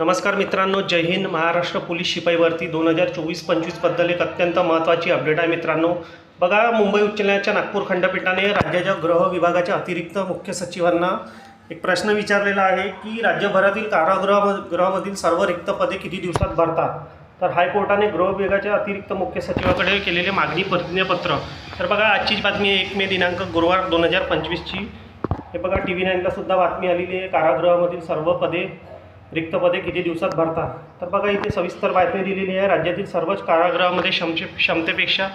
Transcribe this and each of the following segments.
नमस्कार मित्रांनो जय हिंद. महाराष्ट्र पोलीस शिपाई भरती दोन हजार चोवीस पंचवीसबद्दल एक अत्यंत महत्त्वाची अपडेट आहे मित्रांनो. बघा मुंबई उच्च न्यायालयाच्या नागपूर खंडपीठाने राज्याच्या गृह विभागाच्या अतिरिक्त मुख्य सचिवांना एक प्रश्न विचारलेला आहे की राज्यभरातील कारागृह गृहामधील सर्व रिक्त पदे किती दिवसात भरतात? तर हायकोर्टाने गृह विभागाच्या अतिरिक्त मुख्य सचिवाकडे केलेले मागणी प्रतिज्ञापत्र. तर बघा आजचीच बातमी एक मे दिनांक गुरुवार दोन हजार पंचवीसची. हे बघा टी व्ही नाईनला सुद्धा बातमी आलेली आहे कारागृहामधील सर्व पदे रिक्त पदे किती दिवसात भरतात? तर बघा इथे सविस्तर बातमी दिलेली आहे. राज्यातील सर्वच कारागृहामध्ये क्षमते क्षमतेपेक्षा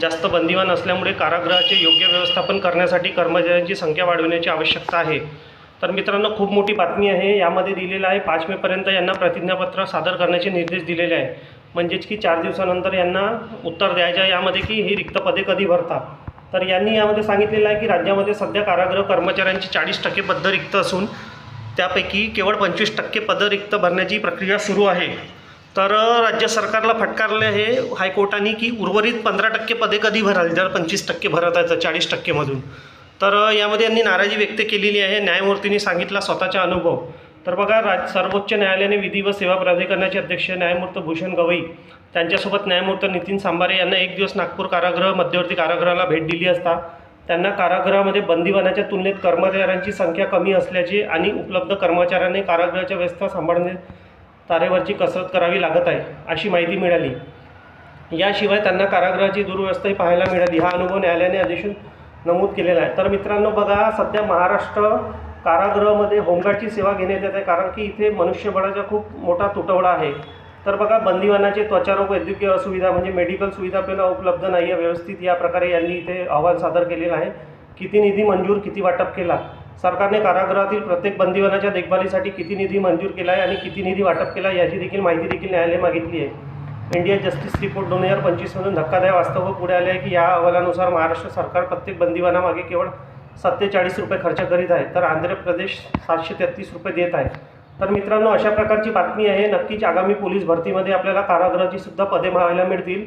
जास्त बंदिवान असल्यामुळे कारागृहाचे योग्य व्यवस्थापन करण्यासाठी कर्मचाऱ्यांची संख्या वाढविण्याची आवश्यकता आहे. तर मित्रांनो खूप मोठी बातमी आहे. यामध्ये दिलेलं आहे पाच मेपर्यंत यांना प्रतिज्ञापत्र सादर करण्याचे निर्देश दिलेले आहे. म्हणजेच की चार दिवसानंतर यांना उत्तर द्यायचं आहे यामध्ये की ही रिक्त पदे कधी भरतात? तर यांनी यामध्ये सांगितलेलं आहे की राज्यामध्ये सध्या कारागृह कर्मचाऱ्यांची चाळीस टक्के पद रिक्त असून त्यापैकी केवळ पंचवीस टक्के पदं रिक्त भरण्याची प्रक्रिया सुरू आहे. तर राज्य सरकारला फटकारले आहे हायकोर्टाने की उर्वरित पंधरा टक्के पदे कधी भराल? जर पंचवीस टक्के भरत आहे तर चाळीस टक्केमधून. तर यामध्ये यांनी नाराजी व्यक्त केलेली आहे. न्यायमूर्तींनी सांगितला स्वतःचा अनुभव. तर बघा राज सर्वोच्च न्यायालयाने विधी व सेवा प्राधिकरणाचे अध्यक्ष न्यायमूर्ती भूषण गवई त्यांच्यासोबत न्यायमूर्ती नितीन सांबारे यांना एक दिवस नागपूर कारागृह मध्यवर्ती कारागृहाला भेट दिली असता. त्यांना कारागृहामध्ये बंदीवानाच्या तुलनेत कर्मचाऱ्यांची संख्या कमी असल्याची आणि उपलब्ध कर्मचाऱ्यांनी कारागृहाच्या व्यवस्था सांभाळणे तारेवरची कसरत करावी लागत आहे अशी माहिती मिळाली. याशिवाय त्यांना कारागृहाची दुर्व्यवस्थाही पाहायला मिळाली. हा अनुभव न्यायालयाने आदेशून नमूद केलेला आहे. तर मित्रांनो बघा सध्या महाराष्ट्र कारागृहामध्ये होमगार्डची सेवा घेण्यात येत आहे कारण की इथे मनुष्यबळाचा खूप मोठा तुटवडा आहे. तर बघा बंदिवानाचे त्वचारोग वैद्यकीय सुविधा म्हणजे मेडिकल सुविधा आपल्याला उपलब्ध नाही आहे व्यवस्थित या प्रकारे यांनी इथे अहवाल सादर केलेला आहे. किती निधी मंजूर किती वाटप केला? सरकारने कारागृहातील प्रत्येक बंदिवानाच्या देखभालीसाठी किती निधी मंजूर केला आहे आणि किती निधी वाटप केला याची देखील माहिती देखील न्यायालय मागितली आहे. इंडिया जस्टिस रिपोर्ट दोन हजार पंचवीसमधून धक्कादायक वास्तव पुढे आले आहे की या अहवालानुसार महाराष्ट्र सरकार प्रत्येक बंदिवानामागे केवळ सत्तेचाळीस रुपये खर्च करीत आहे तर आंध्र प्रदेश सातशे तेहतीस रुपये देत आहे. तर मित्रांनो अशा प्रकारची बातमी आहे. नक्कीच आगामी पोलीस भरतीमध्ये आपल्याला कारागृहाची सुद्धा पदे व्हायला मिळतील.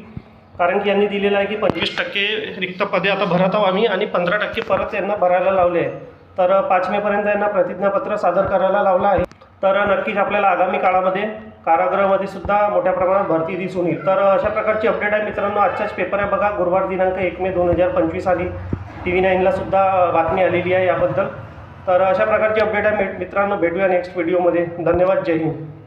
कारण की यांनी दिलेलं आहे की पंचवीस टक्के रिक्त पदे आता भरत आहोत आम्ही आणि पंधरा टक्के परत यांना भरायला लावले आहे तर पाच मेपर्यंत यांना प्रतिज्ञापत्र सादर करायला लावलं आहे. तर नक्कीच आपल्याला आगामी काळामध्ये कारागृहामध्ये सुद्धा मोठ्या प्रमाणात भरती दिसून येईल. तर अशा प्रकारची अपडेट आहे मित्रांनो. आजच्याच पेपर आहे बघा. गुरुवार दिनांक एक मे दोन हजार पंचवीस आली. टी व्ही नाईनला सुद्धा बातमी आलेली आहे याबद्दल. तर अशा प्रकारची अपडेट आहे. मित्रांनो भेटूया नेक्स्ट व्हिडिओमध्ये धन्यवाद. जय हिंद.